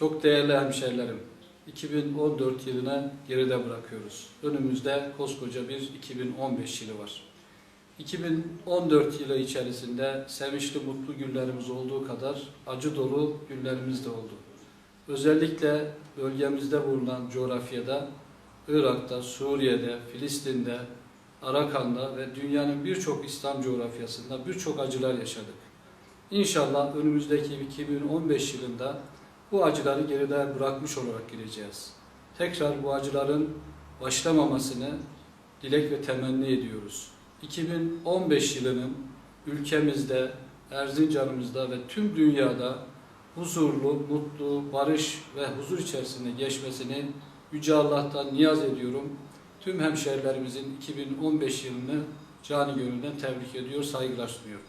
Çok değerli hemşehrilerim, 2014 yılını geride bırakıyoruz. Önümüzde koskoca bir 2015 yılı var. 2014 yılı içerisinde sevinçli mutlu günlerimiz olduğu kadar acı dolu günlerimiz de oldu. Özellikle bölgemizde bulunan coğrafyada Irak'ta, Suriye'de, Filistin'de, Arakan'da ve dünyanın birçok İslam coğrafyasında birçok acılar yaşadık. İnşallah önümüzdeki 2015 yılında bu acıları geride bırakmış olarak gireceğiz. Tekrar bu acıların başlamamasını dilek ve temenni ediyoruz. 2015 yılının ülkemizde, Erzincan'ımızda ve tüm dünyada huzurlu, mutlu, barış ve huzur içerisinde geçmesini Yüce Allah'tan niyaz ediyorum. Tüm hemşehrilerimizin 2015 yılını cani gönülden tebrik ediyor, saygılar sunuyorum.